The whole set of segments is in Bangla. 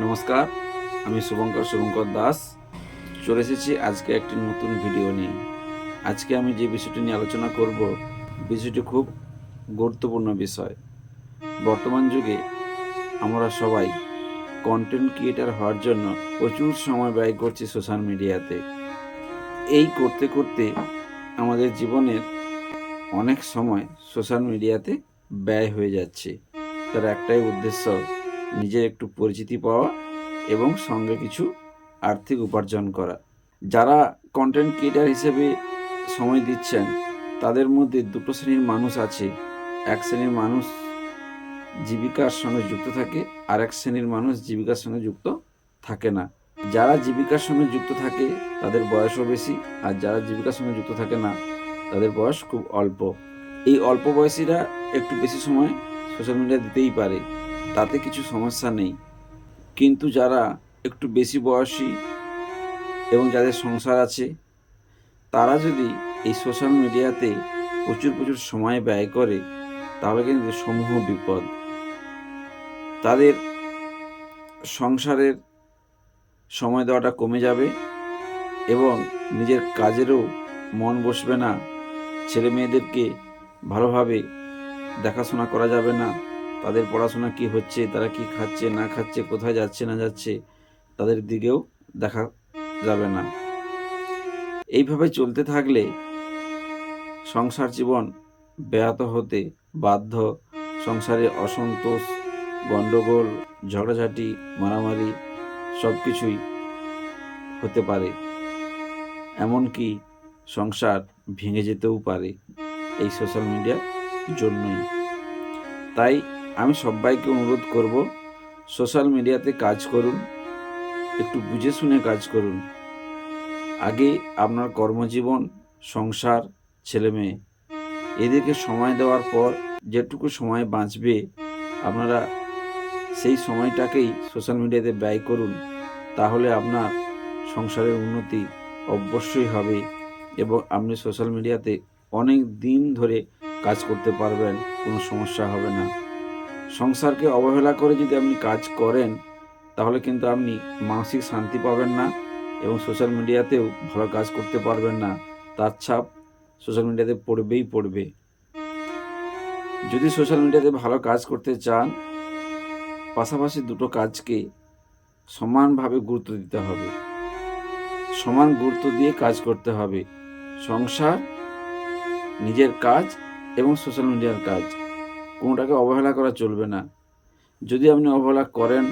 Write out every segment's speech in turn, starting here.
নমস্কার, আমি শুভঙ্কর শুভঙ্কর দাস। চলে এসেছি আজকে একটি নতুন ভিডিও নিয়ে। আজকে আমি যে বিষয়টি নিয়ে আলোচনা করব, বিষয়টি খুব গুরুত্বপূর্ণ বিষয়। বর্তমান যুগে আমরা সবাই কন্টেন্ট ক্রিয়েটার হওয়ার জন্য প্রচুর সময় ব্যয় করছি সোশ্যাল মিডিয়াতে এই করতে করতে আমাদের জীবনের অনেক সময় সোশ্যাল মিডিয়াতে ব্যয় হয়ে যাচ্ছে। তার একটাই উদ্দেশ্য নিজের একটু পরিচিতি পাওয়া এবং সঙ্গে কিছু আর্থিক উপার্জন করা। যারা কন্টেন্ট ক্রিয়েটার হিসেবে সময় দিচ্ছেন, তাদের মধ্যে দুটো শ্রেণির মানুষ আছে। এক শ্রেণির মানুষ জীবিকার সঙ্গে যুক্ত থাকে, আর এক শ্রেণির মানুষ জীবিকার সঙ্গে যুক্ত থাকে না। যারা জীবিকার সঙ্গে যুক্ত থাকে, তাদের বয়সও বেশি, আর যারা জীবিকার সঙ্গে যুক্ত থাকে না, তাদের বয়স খুব অল্প। এই অল্প বয়সীরা একটু বেশি সময় সোশ্যাল মিডিয়া দিতেই পারে। তাতে কিছু সমস্যা নেই। কিন্তু যারা একটু বেশি বয়সী এবং যাদের সংসার আছে, তারা যদি এই সোশ্যাল মিডিয়াতে প্রচুর প্রচুর সময় ব্যয় করে, তাহলে কিন্তু সমূহ বিপদ। তাদের সংসারের সময় দেওয়াটা কমে যাবে এবং নিজের কাজেরও মন বসবে না। ছেলে মেয়েদেরকে ভালোভাবে দেখাশোনা করা যাবে না। তাদের পড়াশোনা কি হচ্ছে, তারা কি খাচ্ছে, না খাচ্ছে, কোথায় যাচ্ছে, না যাচ্ছে, তাদের দিকেও দেখা যাবে না। এইভাবে চলতে থাকলে সংসার জীবন ব্যাহত হতে বাধ্য। সংসারে অসন্তোষ গণ্ডগোল ঝগড়াঝাটি, মারামারি সব কিছুই হতে পারে। এমনকি সংসার ভেঙে যেতেও পারে এই সোশ্যাল মিডিয়ার জন্যই। তাই আমি সবাইকে অনুরোধ করব সোশ্যাল মিডিয়াতে কাজ করুন, একটু বুঝে শুনে কাজ করুন। আগে আপনার কর্মজীবন, সংসার ছেলে মেয়ে এদেরকে সময় দেওয়ার পর যেটুকু সময় বাঁচবে, আপনারা সেই সময়টাকেই সোশ্যাল মিডিয়াতে ব্যয় করুন, তাহলে আপনার সংসারের উন্নতি অবশ্যই হবে এবং আপনি সোশ্যাল মিডিয়াতে অনেক দিন ধরে কাজ করতে পারবেন, কোনো সমস্যা হবে না। সংসারকে অবহেলা করে যদি আপনি কাজ করেন, তাহলে কিন্তু আপনি মানসিক শান্তি পাবেন না এবং সোশ্যাল মিডিয়াতেও ভালো কাজ করতে পারবেন না। তার ছাপ সোশ্যাল মিডিয়াতে পড়বেই পড়বে। যদি সোশ্যাল মিডিয়াতে ভালো কাজ করতে চান, পাশাপাশি দুটো কাজকে সমানভাবে গুরুত্ব দিতে হবে। সমান গুরুত্ব দিয়ে কাজ করতে হবে। সংসার, নিজের কাজ এবং সোশ্যাল মিডিয়ার কাজ। কোনোটাকে অবহেলা করা চলবে না। যদি আপনি অবহেলা করেন,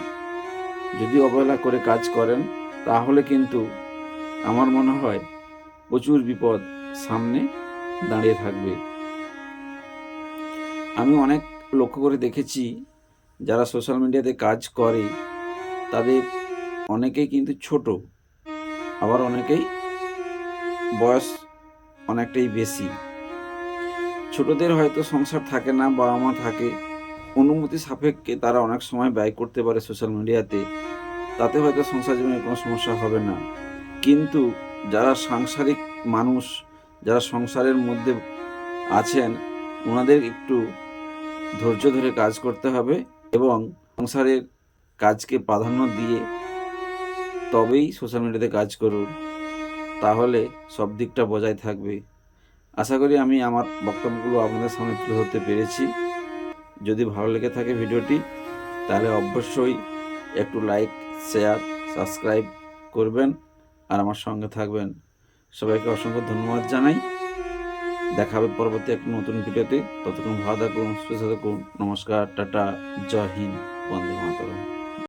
যদি অবহেলা করে কাজ করেন, তাহলে কিন্তু আমার মনে হয় প্রচুর বিপদ সামনে দাঁড়িয়ে থাকবে। আমি অনেক লক্ষ্য করে দেখেছি, যারা সোশ্যাল মিডিয়াতে কাজ করে, তাদের অনেকেই কিন্তু ছোট, আবার অনেকেই বয়স অনেকটাই বেশি। ছোটদের হয়তো সংসার থাকে না বাবা মা থাকে। অনুমতি সাপেক্ষে তারা অনেক সময় ব্যয় করতে পারে সোশ্যাল মিডিয়াতে তাতে হয়তো সংসার জীবনে কোনো সমস্যা হবে না। কিন্তু যারা সাংসারিক মানুষ, যারা সংসারের মধ্যে আছেন ওনাদের একটু ধৈর্য ধরে কাজ করতে হবে এবং সংসারের কাজকে প্রাধান্য দিয়ে তবেই সোশ্যাল মিডিয়াতে কাজ করুন। তাহলে সব দিকটা বজায় থাকবে। আশা করি আমি আমার বক্তব্যগুলো আপনাদের সামনে তুলে ধরতে পেরেছি। যদি ভালো লেগে থাকে ভিডিওটি, তাহলে অবশ্যই একটু লাইক শেয়ার সাবস্ক্রাইব করবেন আর আমার সঙ্গে থাকবেন। সবাইকে অসংখ্য ধন্যবাদ জানাই। দেখা হবে পরবর্তী একটা নতুন ভিডিওতে। ততক্ষণ ভালো থাকুন, সুস্থ থাকুন। নমস্কার, টাটা, জয় হিন্দ, বন্দে মাতরম।